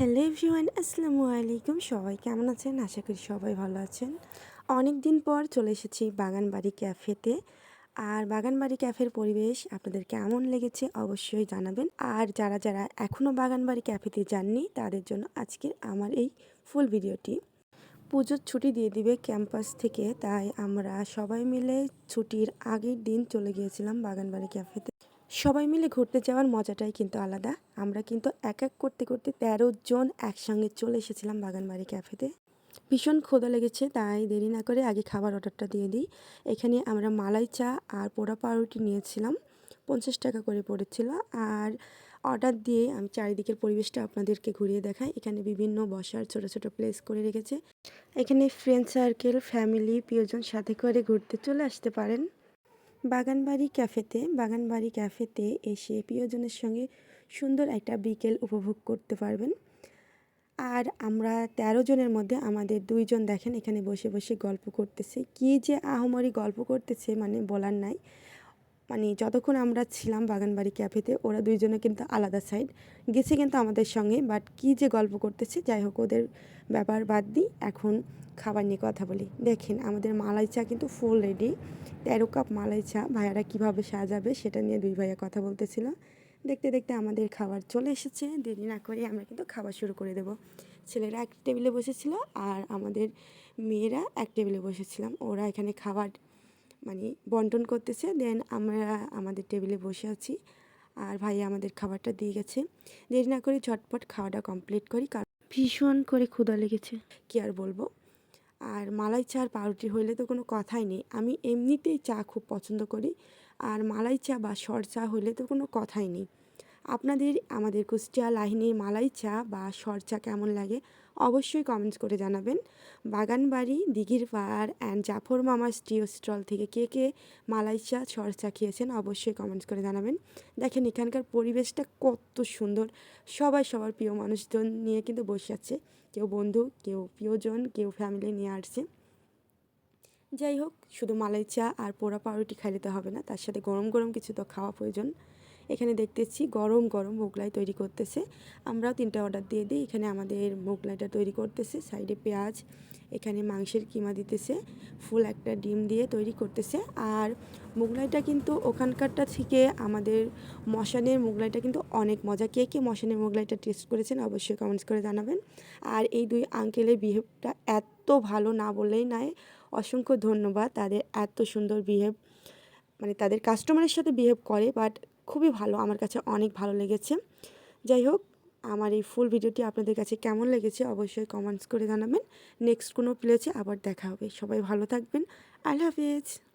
Hello everyone, আসসালামু আলাইকুম। সবাই কেমন আছেন? আশা করি সবাই ভালো আছেন। অনেক দিন পর চলে এসেছি বাগানবাড়ি ক্যাফেতে। আর বাগানবাড়ি ক্যাফের পরিবেশ আপনাদের কেমন লেগেছে অবশ্যই জানাবেন। আর যারা যারা এখনও বাগানবাড়ি ক্যাফেতে যাননি, তাদের জন্য আজকের আমার এই ফুল ভিডিওটি। পুজোর ছুটি দিয়ে দিবে ক্যাম্পাস থেকে, তাই আমরা সবাই মিলে ছুটির আগের দিন চলে গিয়েছিলাম বাগানবাড়ি ক্যাফেতে। সবাই মিলে ঘুরতে যাওয়ার মজাটাই কিন্তু আলাদা। আমরা কিন্তু এক এক করতে করতে তেরো জন একসঙ্গে চলে এসেছিলাম বাগানবাড়ি ক্যাফেতে। ভীষণ ক্ষুধা লেগেছে, তাই দেরি না করে আগে খাবার অর্ডারটা দিয়ে দিই। এখানে আমরা মালাই চা আর পোড়া পাউরুটি নিয়েছিলাম, পঞ্চাশ টাকা করে পড়েছিল। আর অর্ডার দিয়ে আমি চারিদিকের পরিবেশটা আপনাদেরকে ঘুরিয়ে দেখাই। এখানে বিভিন্ন বসার ছোট ছোট প্লেস করে রেখেছে। এখানে ফ্রেন্ড সার্কেল ফ্যামিলি প্রিয়জন সাথে করে ঘুরতে চলে আসতে পারেন। বাগানবাড়ি ক্যাফেতে বাগানবাড়ি ক্যাফেতে এসে প্রিয়জনের সঙ্গে সুন্দর একটা বিকেল উপভোগ করতে পারবেন। আর আমরা তেরো জনের মধ্যে আমাদের দুইজন দেখেন এখানে বসে বসে গল্প করতেছে। কি যে আহমরি গল্প করতেছে মানে বলার নাই। মানে যতক্ষণ আমরা ছিলাম বাগানবাড়ি ক্যাফেতে, ওরা দুইজনে কিন্তু আলাদা সাইড গেছে কিন্তু আমাদের সঙ্গে বাট কী যে গল্প করতেছে, যাই হোক ওদের ব্যাপার বাদ দিই এখন খাবার নিয়ে কথা বলি। দেখেন, আমাদের মালাই চা কিন্তু ফুল রেডি তেরো কাপ মালাই চা, ভাইয়ারা কীভাবে সাজাবে সেটা নিয়ে দুই ভাইয়া কথা বলতেছিল। দেখতে দেখতে আমাদের খাবার চলে এসেছে, দেরি না করে আমরা কিন্তু খাবার শুরু করে দেব। ছেলেরা এক টেবিলে বসেছিল আর আমাদের মেয়েরা এক টেবিলে বসেছিলাম। ওরা এখানে খাবার মানে বন্টন করতেছে দেন আমরা আমাদের টেবিলে বসে আছি। আর ভাই আমাদের খাবারটা দিয়ে গেছে। দেরি না করে ঝটপট খাওয়াটা কমপ্লিট করি, কারণ ভীষণ করে ক্ষুধা লেগেছে। কি আর বলব? আর মালাই চা আর পাউরুটি হইলে তো কোনো কথাই নেই। আমি এমনিতেই চা খুব পছন্দ করি। আর মালাই চা বা সর চা হইলে তো কোনো কথাই নেই। আপনাদের আমাদের কুষ্টিয়া লাহিনীর মালাই চা বা সর চা কেমন লাগে অবশ্যই কমেন্টস করে জানাবেন। বাগানবাড়ি, দিঘির পাহাড় অ্যান্ড জাফর মামা স্টিও স্টল থেকে কে কে মালাই চা, সর চা খেয়েছেন অবশ্যই কমেন্টস করে জানাবেন। দেখেন এখানকার পরিবেশটা কত সুন্দর। সবাই সবার প্রিয় মানুষজন নিয়ে কিন্তু বসে আছে। কেউ বন্ধু, কেউ প্রিয়জন, কেউ ফ্যামিলি নিয়ে আসছে। যাই হোক, শুধু মালাই চা আর পোড়া পাউরুটি খাইলে তো হবে না, তার সাথে গরম গরম কিছু তো খাওয়া প্রয়োজন। এখানে দেখতেছি গরম গরম মোগলাই তৈরি করতেছে। আমরাও তিনটা অর্ডার দিয়ে দিই। এখানে আমাদের মোগলাইটা তৈরি করতেছে। সাইডে পেঁয়াজ, এখানে মাংসের কিমা দিতেছে। ফুল একটা ডিম দিয়ে তৈরি করতেছে। আর মোগলাইটা কিন্তু ওখানকারটা থেকে আমাদের মশানের মোগলাইটা কিন্তু অনেক মজা। কে কে মশানের মোগলাইটা টেস্ট করেছেন অবশ্যই কমেন্টস করে জানাবেন। আর এই দুই আঙ্কেলের বিহেভটা এত ভালো না বললেই নয় অসংখ্য ধন্যবাদ। তাদের এত সুন্দর বিহেভ মানে তাদের কাস্টমারের সাথে বিহেভ করে বাট খুবই ভালো, আমার কাছে অনেক ভালো লেগেছে। যাই হোক, আমার এই ফুল ভিডিওটি আপনাদের কাছে কেমন লেগেছে অবশ্যই কমেন্টস করে জানাবেন। নেক্সট কোনো প্লেসে আবার দেখা হবে। সবাই ভালো থাকবেন। আল্লাহ হাফিজ।